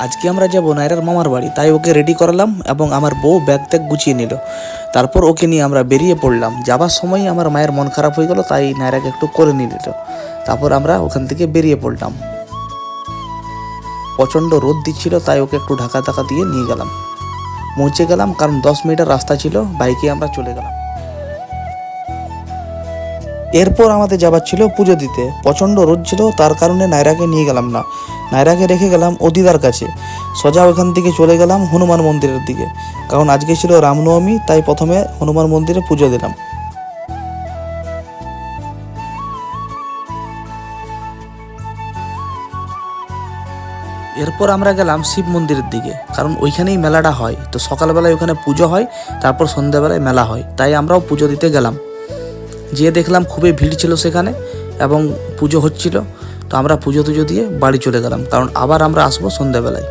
আজকে আমরা যাব নায়রার মামার বাড়ি, তাই ওকে রেডি করালাম এবং আমার বউ ব্যাগ ত্যাগ গুছিয়ে নিল। তারপর ওকে নিয়ে আমরা বেরিয়ে পড়লাম। যাবার সময় আমার মায়ের মন খারাপ হয়ে গেল, তাই নায়রাকে একটু করে নিয়ে নিল। তারপর আমরা ওখান থেকে বেরিয়ে পড়লাম। প্রচণ্ড রোদ দিচ্ছিল, তাই ওকে একটু ঢাকা টাকা দিয়ে নিয়ে গেলাম। পৌঁছে গেলাম, কারণ দশ মিনিটের রাস্তা ছিল, বাইকে আমরা চলে গেলাম। এরপর আমাদের যাবার ছিল পুজো দিতে। প্রচণ্ড রোদ ছিল, তার কারণে নায়রাকে নিয়ে গেলাম না। নায়রাকে রেখে গেলাম অদিদার কাছে। সোজা ওখান থেকে চলে গেলাম হনুমান মন্দিরের দিকে। কারণ আজকে ছিল রামনবমী, তাই প্রথমে হনুমান মন্দিরে পুজো দিলাম। এরপর আমরা গেলাম শিব মন্দিরের দিকে, কারণ ওইখানেই মেলাটা হয়। তো সকালবেলায় ওখানে পুজো হয়, তারপর সন্ধ্যাবেলায় মেলা হয়, তাই আমরাও পুজো দিতে গেলাম। যেয়ে দেখলাম খুবই ভিড় ছিল সেখানে এবং পুজো হচ্ছিল। তো আমরা পুজো টুজো দিয়ে বাড়ি চলে গেলাম। কারণ আবার আমরা আসব সন্ধ্যাবেলায়।